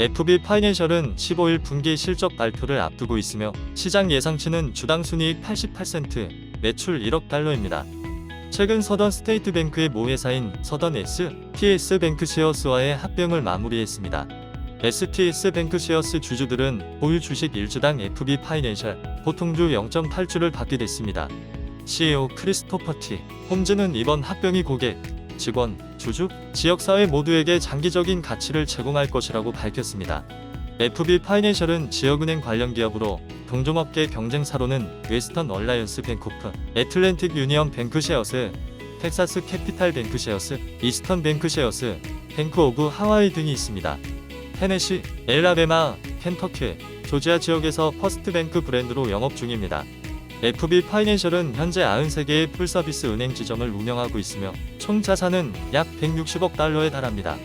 FB 파이낸셜은 15일 분기 실적 발표를 앞두고 있으며 시장 예상치는 주당 순이익 88센트, 매출 1억 달러입니다. 최근 서던 스테이트 뱅크의 모 회사인 서던 S, PS 뱅크 쉐어스와의 합병을 마무리했습니다. STS 뱅크 쉐어스 주주들은 보유 주식 1주당 FB 파이낸셜 보통주 0.8주를 받게 됐습니다. CEO 크리스토퍼 T. 홈즈는 이번 합병이 고객, 직원, 주주, 지역사회 모두에게 장기적인 가치를 제공할 것이라고 밝혔습니다. FB 파이낸셜은 지역은행 관련 기업으로 동종업계 경쟁사로는 웨스턴 얼라이언스 뱅코프, 애틀랜틱 유니언 뱅크쉐어스, 텍사스 캐피탈 뱅크쉐어스, 이스턴 뱅크쉐어스, 뱅크 오브 하와이 등이 있습니다. 테네시, 엘라베마, 켄터키, 조지아 지역에서 퍼스트뱅크 브랜드로 영업 중입니다. FB 파이낸셜은 현재 93개의 풀서비스 은행 지점을 운영하고 있으며 총 자산은 약 160억 달러에 달합니다.